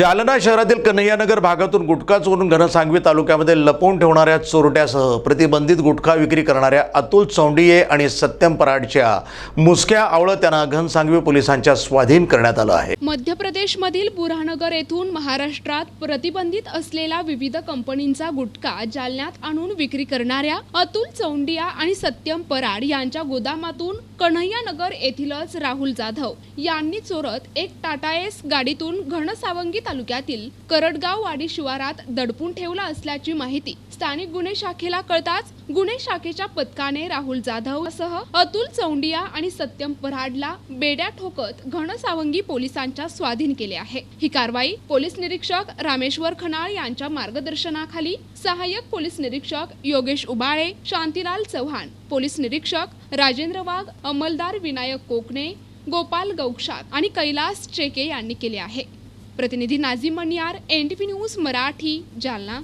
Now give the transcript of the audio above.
जालना शहरातील कन्हैयानगर भागातून गुटखा चोरून घनसांगवी तालुक्यामध्ये लपवून ठेवणाऱ्या चोरट्यासह प्रतिबंधित गुटखा विक्री करणाऱ्या अतुल चौंडिये आणि सत्यम पराडच्या मुसक्या आवळं त्यांना घनसांगवी पोलिसांच्या स्वाधीन करण्यात आलं आहे. मध्य प्रदेशमधील बुरहानगर येथून महाराष्ट्रात प्रतिबंधित असलेला विविध कंपनींचा गुटखा जालन्यात आणून विक्री करणाऱ्या अतुल चौंडिया आणि सत्यम पराड यांच्या गोदामातून कन्हैयानगर येथीलच राहुल जाधव यांनी चोरत एक टाटा एस गाडीतून घनसावंगी तालुक्यातील करडगाव वाडी शिवारात दडपून ठेवला असल्याची माहिती स्थानिक गुन्हे शाखेला कळताच गुन्हे शाखेच्या पथकाने राहुल जाधव सह अतुल चौंडिया आणि सत्यम पराडला बेड्या ठोकत घनसावंगी पोलिसांच्या स्वाधीन केले आहे. ही कारवाई पोलीस निरीक्षक रामेश्वर खनाळ यांच्या मार्गदर्शनाखाली सहाय्यक पोलीस निरीक्षक योगेश उबाळे शांतीलाल चव्हाण पोलीस निरीक्षक राजेंद्र वाघ अंमलदार विनायक कोकणे गोपाल गौक्षात आणि कैलास चेके यांनी केले आहे. प्रतिनिधी Nazim Maniyar N T news Marathi Jalna.